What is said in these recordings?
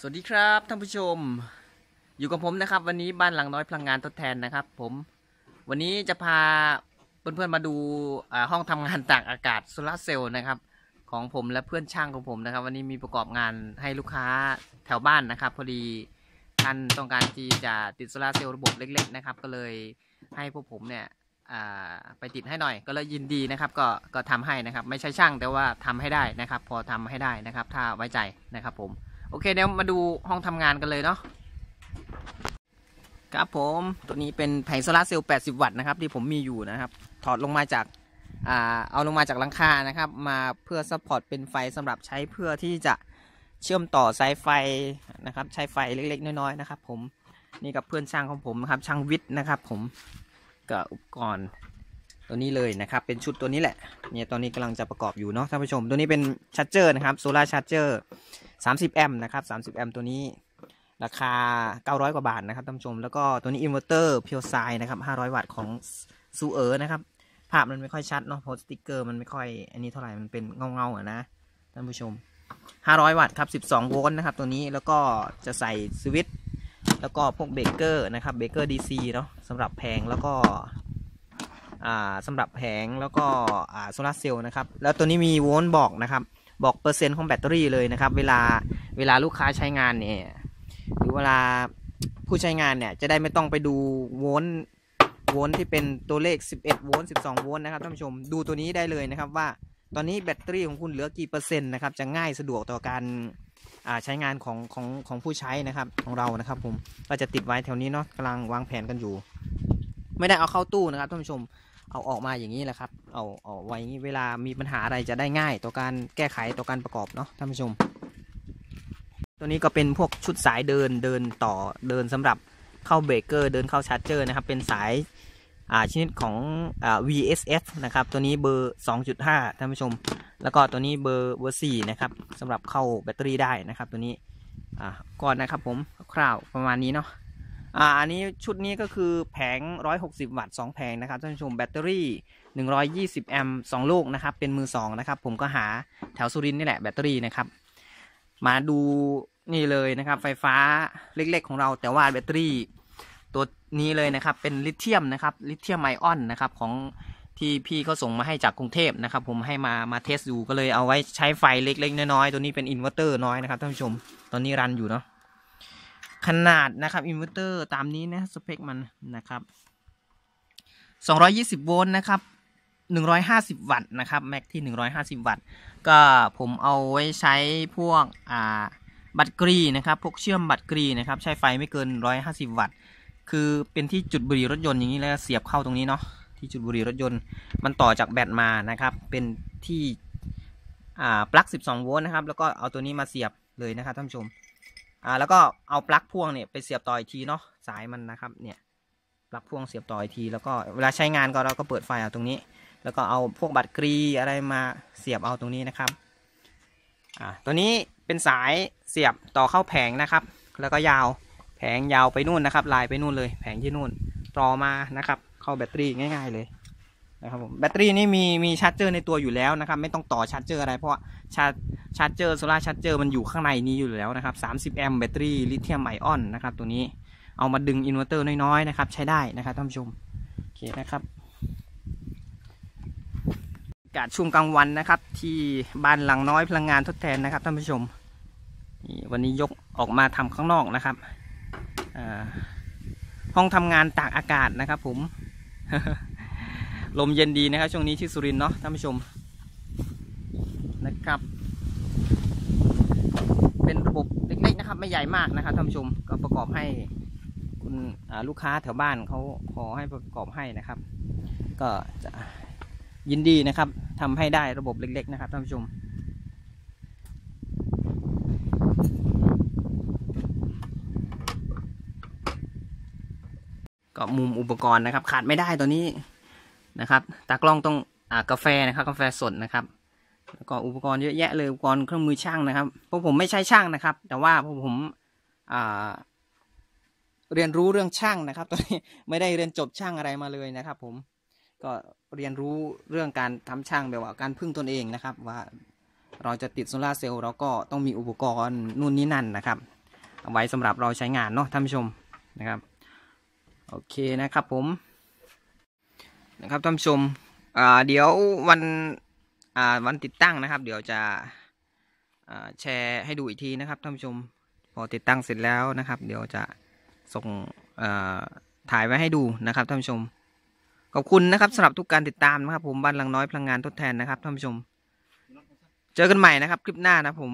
สวัสดีครับท่านผู้ชม อยู่กับผมนะครับ วันนี้บ้านหลังน้อยพลังงานทดแทนนะครับ ผม วันนี้จะพาเพื่อนๆมาดูห้องทำงานตากอากาศโซลาร์เซลล์นะครับ ของผมและเพื่อนช่างของผมนะครับ วันนี้มีประกอบงานให้ลูกค้าแถวบ้านนะครับ พอดีท่านต้องการที่จะติดโซลาร์เซลล์ระบบเล็ก ๆ นะครับ ก็เลยให้พวกผมเนี่ยไปติดให้หน่อย ก็เลยยินดีนะครับ ก็ก็ทำให้นะครับ ไม่ใช่ช่างแต่ว่าทำให้ได้นะครับ พอทำให้ได้นะครับ ถ้าไว้ใจนะครับผม อเคเดี๋ยวมาดูห้องทำงานกันเลยเนาะครับผมตัวนี้เป็นแผงโซลาเซลล์ 80 วัตต์นะครับที่ผมมีอยู่นะครับ ถอดลงมาจากอ่าเอาลงมาจากหลังคานะครับ มาเพื่อซัพพอร์ตเป็นไฟสำหรับใช้เพื่อที่จะเชื่อมต่อสายไฟนะครับใช้ไฟเล็ก ๆ น้อยๆนะครับ ผมนี่กับเพื่อนช่างของผมนะครับช่างวิทย์นะครับ ผมกับอุปกรณ์ตัวนี้เลยนะครับ เป็นชุดตัวนี้แหละเนี่ยตอนนี้กำลังจะประกอบอยู่เนาะท่านผู้ชม ตัวนี้เป็นชาร์จเจอร์นะครับโซลาร์ชาร์จเจอร์ 30 แอมป์นะครับ 30 แอมป์ตัวนี้ราคา 900 กว่าบาทนะครับท่านผู้ชม แล้วก็ตัวนี้อินเวอร์เตอร์เพียวไซนะครับ 500 วัตต์ของซูเออร์นะครับ ภาพมันไม่ค่อยชัดเนาะเพราะสติกเกอร์มันไม่ค่อย อันนี้เท่าไหร่ มันเป็นเงาๆอะนะท่านผู้ชม 500 วัตต์ครับ 12 โวลต์นะครับ ตัวนี้แล้วก็จะใส่สวิตช์แล้วก็พวกเบรกเกอร์นะครับเบรกเกอร์ DC เนาะสำหรับแผงแล้วก็อ่าสำหรับแผงแล้วก็อ่าโซลาร์เซลล์นะครับ แล้วตัวนี้มีโวลต์บอกนะครับ บอกเปอร์เซ็นต์ของแบตเตอรี่เลยนะครับ เวลาเวลาลูกค้าใช้งานเนี่ยหรือเวลาผู้ใช้งานเนี่ยจะได้ไม่ต้องไปดูโวลต์โวลต์ที่เป็นตัวเลข 11 โวลต์ 12 โวลต์นะครับท่านผู้ชมดูตัวนี้ได้เลยนะครับว่าตอนนี้แบตเตอรี่ของคุณเหลือกี่เปอร์เซ็นต์นะครับจะง่ายสะดวกต่อการใช้งานของของของผู้ใช้นะครับของเรานะครับผมก็จะติดไว้แถวนี้เนาะกำลังวางแผนกันอยู่ ไม่ได้เอาเข้าตู้นะครับท่านผู้ชม เอาออกมาอย่างนี้แหละครับ เอาเอาไว้เวลามีปัญหาอะไรจะได้ง่าย ต่อการแก้ไขต่อการประกอบเนาะท่านผู้ชม ตัวนี้ก็เป็นพวกชุดสายเดินเดินต่อเดินสำหรับเข้าเบรกเกอร์เดินเข้าชาร์จเจอร์นะครับ เป็นสายอ่าชนิดของอ่า VSF นะครับ ตัวนี้เบอร์ 2.5ท่านผู้ชม แล้วก็ตัวนี้เบอร์เบอร์4นะครับสำหรับเข้าแบตเตอรี่ได้นะครับ ตัวนี้อ่าก่อนนะครับผมคร่าวประมาณนี้เนาะ อ่าอันนี้ชุดนี้ก็คือแผง 160 วัตต์ 2 แผงนะครับท่านผู้ชมแบตเตอรี่ 120 แอมป์2ลูกนะครับ เป็นมือ 2 นะครับ ผมก็หาแถวสุรินนี่แหละแบตเตอรี่นะครับ มาดูนี่เลยนะครับ ไฟฟ้าเล็กๆ ของเราแต่ว่าแบตเตอรี่ ตัวนี้เลยนะครับ เป็นลิเธียมนะครับ ลิเธียมไอออนนะครับของที่พี่เขาส่งมาให้จากกรุงเทพนะครับ ผมให้มามาเทสดูก็เลยเอาไว้ใช้ไฟเล็กๆน้อยๆตัวนี้เป็นอินเวอร์เตอร์น้อยนะครับท่านผู้ชมตอนนี้รันอยู่เนาะ ขนาดนะครับอินเวอร์เตอร์ตามนี้นะสเปคมันนะครับ 220 โวลต์นะครับ 150 วัตต์นะครับแม็กที่ 150 วัตต์ ก็ผมเอาไว้ใช้พวกอ่าบัตรกรีนะครับพวกเชื่อมบัตรกรีนะครับใช้ไฟไม่เกิน 150 วัตต์ คือเป็นที่จุดบุหรี่รถยนต์อย่างนี้แล้วเสียบเข้าตรงนี้เนาะที่จุดบุหรี่รถยนต์มันต่อจากแบตมานะครับ เป็นที่อ่าปลั๊ก 12 โวลต์นะครับ แล้วก็เอาตัวนี้มาเสียบเลยนะครับท่านผู้ชม อ่าแล้วก็เอาปลั๊กพ่วงเนี่ยไปเสียบต่ออีกทีเนาะสายมันนะครับเนี่ยปลั๊กพ่วงเสียบต่ออีกที แล้วก็เวลาใช้งานก็เราก็เปิดไฟเอาตรงนี้ แล้วก็เอาพวกบัตรกรีอะไรมาเสียบเอาตรงนี้นะครับอ่าตัวนี้เป็นสายเสียบต่อเข้าแผงนะครับ แล้วก็ยาวแผงยาวไปนู่นนะครับ ลายไปนู่นเลย แผงที่นู่นต่อมานะครับ เข้าแบตเตอรี่ง่าย ๆเลย นะครับผมแบตเตอรี่นี่มีมีชาร์จเจอร์ในตัวอยู่แล้วนะครับ ไม่ต้องต่อชาร์จเจอร์อะไรเพราะชาร์จชาร์จเจอร์โซลาร์ชาร์จเจอร์มันอยู่ข้างในนี้อยู่แล้วนะครับ30แอมป์แบตเตอรี่ลิเธียมไอออนนะครับตัวนี้เอามาดึงอินเวอร์เตอร์น้อยๆนะครับใช้ได้นะครับท่านผู้ชมโอเคนะครับอากาศช่วงกลางวันนะครับ ที่บ้านหลังน้อยพลังงานทดแทนนะครับท่านผู้ชมวันนี้ยกออกมาทำข้างนอกนะครับห้องทำงานตากอากาศนะครับผม ลมเย็นดีนะครับช่วงนี้ที่สุรินทร์เนาะท่านผู้ชมนะครับ เป็นระบบเล็กๆนะครับ ไม่ใหญ่มากนะครับท่านผู้ชมก็ประกอบให้คุณลูกค้าแถวบ้านเขาขอให้ประกอบให้นะครับ ก็จะยินดีนะครับทำให้ได้ระบบเล็ก ๆ นะครับท่านผู้ชมก็มุมอุปกรณ์นะครับ ขาดไม่ได้ตัวนี้ นะครับ ตากล้องต้องอกาแฟนะครับ กาแฟสดนะครับ แล้วก็อุปกรณ์เยอะแยะเลยอุปกรณ์เครื่องมือช่างนะครับเพราะผมไม่ใช่ช่างนะครับ แต่ว่าพอผมเรียนรู้เรื่องช่างนะครับตอนนี้ไม่ได้เรียนจบช่างอะไรมาเลยนะครับ ผมก็เรียนรู้เรื่องการทำช่างแบบว่าการพึ่งตนเองนะครับ ว่าเราจะติดโซลาเซลล์เราก็ต้องมีอุปกรณ์นู่นนี่นั่นนะครับเอาไว้สำหรับเราใช้งานเนาะท่านผู้ชมนะครับ โอเคนะครับผม นะครับท่านชมอ่าเดี๋ยววันอ่าวันติดตั้งนะครับ เดี๋ยวจะอ่าแชร์ให้ดูอีกทีนะครับท่านชมพอติดตั้งเสร็จแล้วนะครับ เดี๋ยวจะส่งถ่ายไว้ให้ดูนะครับท่านผู้ชมขอบคุณนะครับสำหรับทุกการติดตามนะครับ ผมบ้านหลังน้อยพลังงานทดแทนนะครับท่านผู้ชม เจอกันใหม่นะครับ คลิปหน้านะผม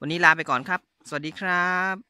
วันนี้ลาไปก่อนครับ สวัสดีครับ